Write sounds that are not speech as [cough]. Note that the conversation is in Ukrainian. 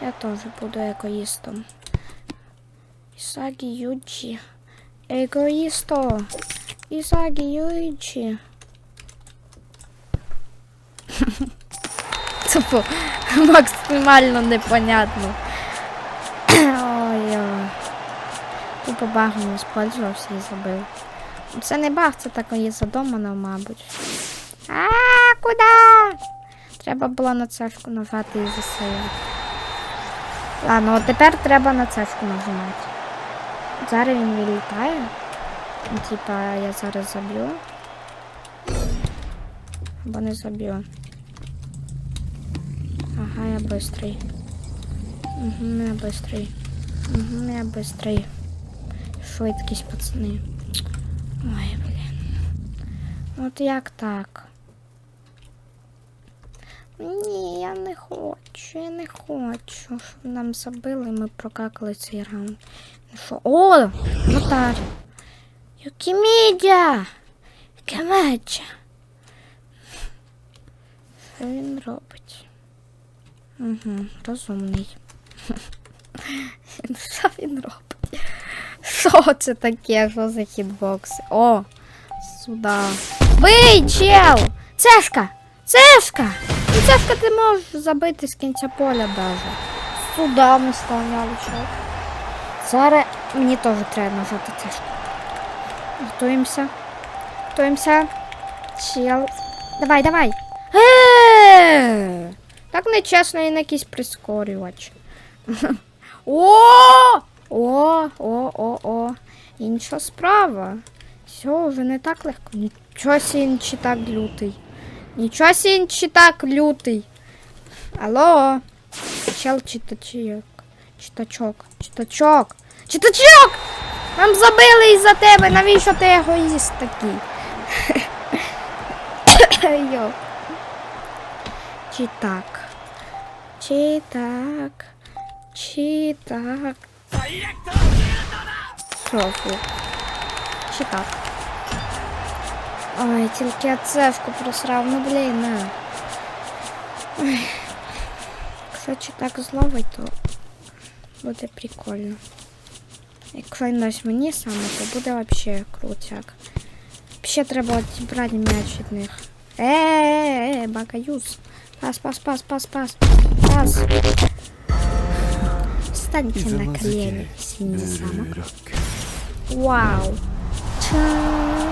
Я теж буду егоїстом. Ісагі Юджі. Егоїсто. Ісагі Юджі. [laughs] Тупо максимально непонятно. Ой-ой. Тупо багом использувався і забив. Це не баг, це так і задумано, мабуть. А, куди? Треба було на цешку нажати і засилити. Ладно, от тепер треба на цешку нажимати. Зараз він вилітає. Ну, Типа я зараз заб'ю. Або не заб'ю. Ага, я быстрый. Угу, я быстрый. Угу, я быстрый. Швидкість, пацани. Ой, блін. От як так? Ні, я не хочу, я не хочу, щоб нам забили, ми прокакали цей раунд. Ну що? О! Нотар! Юкімідя! Камеча! Що він робить? Угу, розумний. [laughs] Що він робить? Що це таке? Що за хітбокси? О! Сюди. Бий, чел! Цешка! Цешка! Цешка ти можеш забити з кінця поля даже. Сюди ми склоняли чел. Зараз мені теж треба нажати цешку. Готуємося. Готуємося. Чел. Давай, давай. Е! Так нечесно і на якийсь прискорювач. [laughs] О! О, о, о, о. Інша справа. Все, вже не так легко. Нічого сі чи так лютий. Нічого сі він чи так лютий. Алло. Чел читачок. Читачок. Читачок. Читачок! Нам забили із-за тебе. Навіщо ти егоїст такий? [coughs] Йо. Чи так? Чи так? Чи так? Софу. Чи так? Ой, тільки я цевку просрав, ну блін, на. Ой. Якщо чи так зловить, то буде прикольно. Якщо він дасть мені саме, то буде вообще крутяк. Ще треба брати м'яч від них. Е-е-е, бакаюз. Пас, пас, пас, пас, пас. Пас. Встаньте на колени, синий замок. Вау. Та